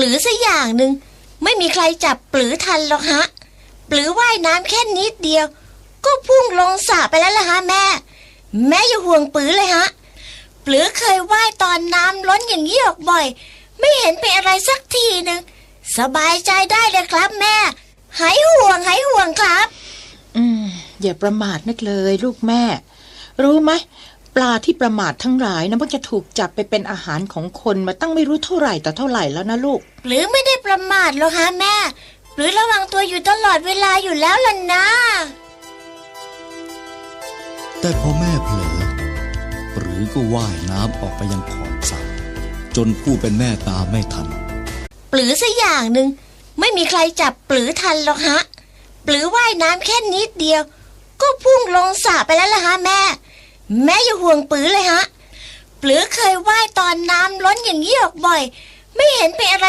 ลือสักอย่างหนึ่งไม่มีใครจับปลือทันหรอกฮะ ปลือว่ายน้ำแค่นิดเดียว ก็พุ่งลงสระไปแล้วล่ะฮะแม่ แม่อย่าห่วงปลือเลยฮะ ปลือเคยว่ายตอนน้ำล้นอย่างนี้ออกบ่อย ไม่เห็นเป็นอะไรสักทีหนึ่งสบายใจได้เลยครับแม่ หายห่วงหายห่วงครับ อืมอย่าประมาทนักเลยลูกแม่ รู้ไหม ปลาที่ประมาททั้งหลายนะมันจะถูกจับไปเป็นอาหารของคนมาตั้งไม่รู้เท่าไหร่ต่อเท่าไหร่แล้วนะลูก หรือไม่ได้ประมาทหรอกฮะแม่ หรือระวังตัวอยู่ตลอดเวลาอยู่แล้วล่ะนะ แต่พอแม่เผลอหรือก็ว่ายน้ำออกไปยังขอบสระจนผู้เป็นแม่ตามไม่ทัน ปลือสัอย่างหนึ่งไม่มีใครจับปลือทันหรอกฮะ ปลือว่ายน้ำแค่นิดเดียว ก็พุ่งลงสระไปแล้วล่ะฮะแม่ แม่อย่าห่วงปลือเลยฮะปลือเคยไหว้ตอนน้ำล้นอย่างนี้ออกบ่อย ไม่เห็นเป็นอะไร